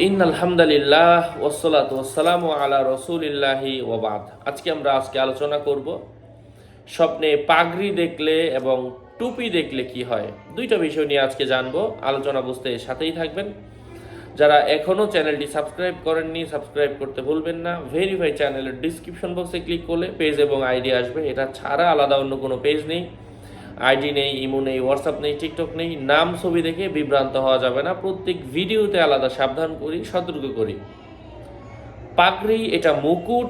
In আলহামদুলিল্লাহ ওসলাত ওসালাম আলা রসুলিল্লাহি ওবাদ আজকে আমরা আজকে আলোচনা করব স্বপ্নে পাগড়ি দেখলে এবং টুপি দেখলে কি হয়। দুইটা বিষয় নিয়ে আজকে জানব, আলোচনা বুঝতে সাথেই থাকবেন। যারা এখনও চ্যানেলটি সাবস্ক্রাইব করেননি, সাবস্ক্রাইব করতে ভুলবেন না। ভেরিফাই চ্যানেলের ডিসক্রিপশন বক্সে ক্লিক করলে পেজ এবং আইডি আসবে। এটা ছাড়া আলাদা অন্য কোনো পেজ নেই। আইডি নেই, ইমো নেই, হোয়াটসঅ্যাপ নেই, টিকটক নেই, নাম ছবি দেখে বিভ্রান্ত হওয়া যাবে না। প্রত্যেক ভিডিওতে আলাদা সাবধান করি, সতর্ক করি। পাগড়ি এটা মুকুট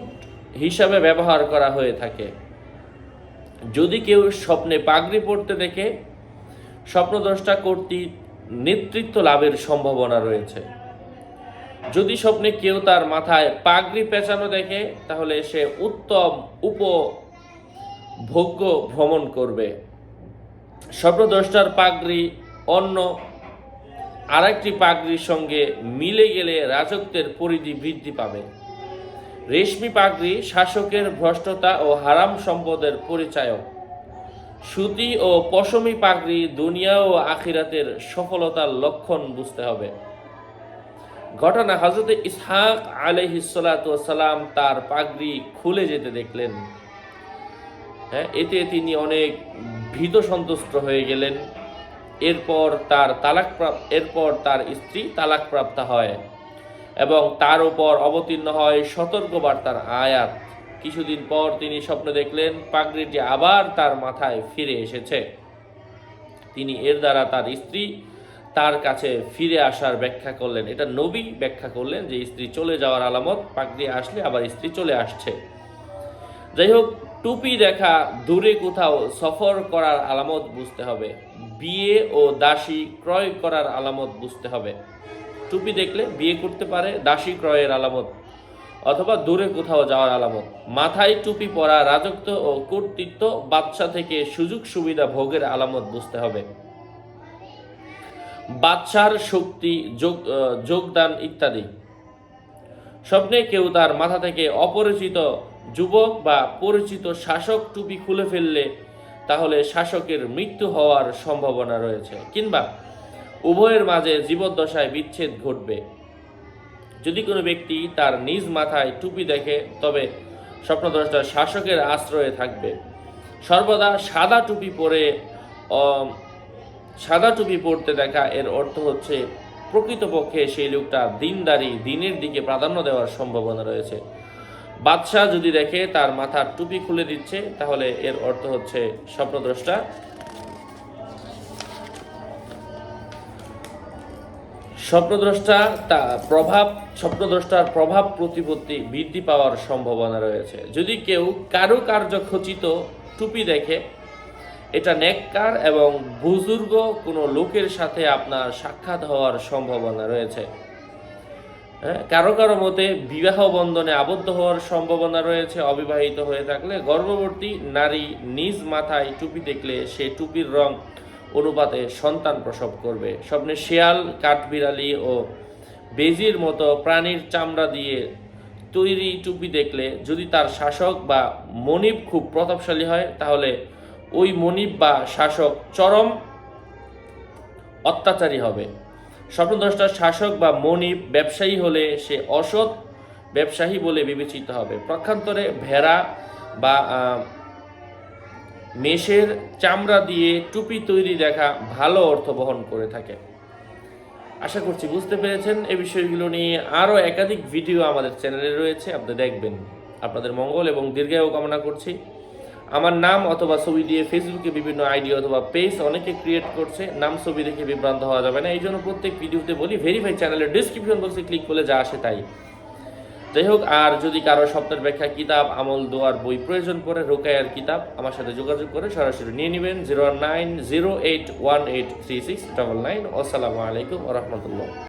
হিসাবে ব্যবহার করা হয়ে থাকে। যদি কেউ স্বপ্নে পাগড়ি পড়তে দেখে, স্বপ্নদ্রষ্টা কর্তৃক নেতৃত্ব লাভের সম্ভাবনা রয়েছে। যদি স্বপ্নে কেউ তার মাথায় পাগড়ি পেঁচানো দেখে, তাহলে সে উত্তম, উপভোগ্য ভ্রমণ করবে। স্বপ্নদ্রষ্টার পাগড়ি, অন্য আরেকটি পাগড়ির সঙ্গে মিলে গেলে রাজত্বের পরিধি বৃদ্ধি পাবে। রেশমি পাগড়ি শাসকের ভ্রষ্টতা ও হারাম সম্পদের পরিচায়ক। সুতি ও পশমি পাগড়ি দুনিয়া ও আখিরাতের সফলতার লক্ষণ বুঝতে হবে। ঘটনা হজরত ইসহাক আলহিসাল্লাম তার পাগড়ি খুলে যেতে দেখলেন। হ্যাঁ এতে তিনি অনেক ভীত সন্তুষ্ট হয়ে গেলেন। এরপর তার তালাক এরপর তার স্ত্রী তালাক প্রাপ্ত হয় এবং তার উপর অবতীর্ণ হয় সতর্কবার্তার আয়াত। কিছুদিন পর তিনি স্বপ্ন দেখলেন, পাগড়িটি আবার তার মাথায় ফিরে এসেছে। তিনি এর দ্বারা তার স্ত্রী তার কাছে ফিরে আসার ব্যাখ্যা করলেন। এটা নবী ব্যাখ্যা করলেন যে স্ত্রী চলে যাওয়ার আলামত, পাগড়ি আসলে আবার স্ত্রী চলে আসছে। যাই হোক টুপি দেখা দূরে কোথাও সফর করার আলামত বুঝতে হবে। বিয়ে ও দাসী ক্রয় করার আলামত বুঝতে হবে। টুপি দেখলে বিয়ে করতে পারে, দাসী ক্রয়ের আলামত, অথবা দূরে কোথাও যাওয়ার আলামত। মাথায় টুপি পরা রাজত্ব ও কর্তৃত্ব বাদশা থেকে সুযোগ সুবিধা ভোগের আলামত বুঝতে হবে। বাদশার শক্তি, যোগ যোগদান ইত্যাদি। স্বপ্নে কেউ তার মাথা থেকে অপরিচিত যুবক বা পরিচিত শাসক টুপি খুলে ফেললে তাহলে শাসকের মৃত্যু হওয়ার সম্ভাবনা রয়েছে, কিংবা উভয়ের মাঝে জীবদ্দশায় বিচ্ছেদ ঘটবে। যদি কোনো ব্যক্তি তার নিজ মাথায় টুপি দেখে, তবে স্বপ্নদ্রষ্টা শাসকের আশ্রয়ে থাকবে। সর্বদা সাদা টুপি পরে সাদা টুপি পরতে দেখা, এর অর্থ হচ্ছে প্রকৃতপক্ষে সেই লোকটা দিনদারি, দিনের দিকে প্রাধান্য দেওয়ার সম্ভাবনা রয়েছে। বাদশাহ যদি দেখে তার মাথার টুপি খুলে দিচ্ছে, তাহলে এর অর্থ হচ্ছে স্বপ্নদ্রষ্টা। স্বপ্নদ্রষ্টা তা প্রভাব, স্বপ্নদ্রষ্টার প্রভাব প্রতিপত্তি বৃদ্ধি পাওয়ার সম্ভাবনা রয়েছে। যদি কেউ কারুকার্য খচিত টুপি দেখে, এটা নেককার এবং বুজুর্গ কোনো লোকের সাথে আপনার সাক্ষাৎ হওয়ার সম্ভাবনা রয়েছে। কারও কারও মতে বিবাহ বন্ধনে আবদ্ধ হওয়ার সম্ভাবনা রয়েছে, অবিবাহিত হয়ে থাকলে গর্ভবতী নারী নিজ মাথায় টুপি দেখলে সে টুপির রং অনুপাতে সন্তান প্রসব করবে। স্বপ্নে শেয়াল, কাঠবিড়ালি ও বেজির মতো প্রাণীর চামড়া দিয়ে তৈরি টুপি দেখলে যদি তার শাসক বা মনিব খুব প্রতাপশালী হয়, তাহলে ওই মনিব বা শাসক চরম অত্যাচারী হবে। স্বপ্নদ্রষ্টার শাসক বা মনিব ব্যবসায়ী হলে সে অসৎ ব্যবসায়ী বলে বিবেচিত হবে। প্রক্ষান্তরে ভেড়া বা মেষের চামড়া দিয়ে টুপি তৈরি দেখা ভালো অর্থ বহন করে থাকে। আশা করছি বুঝতে পেরেছেন। এই বিষয়গুলো নিয়ে আরও একাধিক ভিডিও আমাদের চ্যানেলে রয়েছে। আপনি দেখবেন। আপনাদের মঙ্গল এবং দীর্ঘায়ু কামনা করছি। আমার নাম অথবা ছবি দিয়ে ফেসবুকে বিভিন্ন আইডি অথবা পেজ অনেকে ক্রিয়েট করছে, নাম ছবি দেখে বিভ্রান্ত হওয়া যাবে না। এই জন্য প্রত্যেক ভিডিওতে বলি ভেরিফাই চ্যানেলের ডিসক্রিপশন বক্সে ক্লিক করলে যা আসে তাই। যাই হোক, আর যদি কারও স্বপ্নের ব্যাখ্যা, কিতাব, আমল, দোয়ার বই প্রয়োজন পড়ে রোকায়ার কিতাব, আমার সাথে যোগাযোগ করে সরাসরি নিয়ে নেবেন zero nine zero eight one eight three six double nine আসসালামু আলাইকুম রহমতুল্লাহ।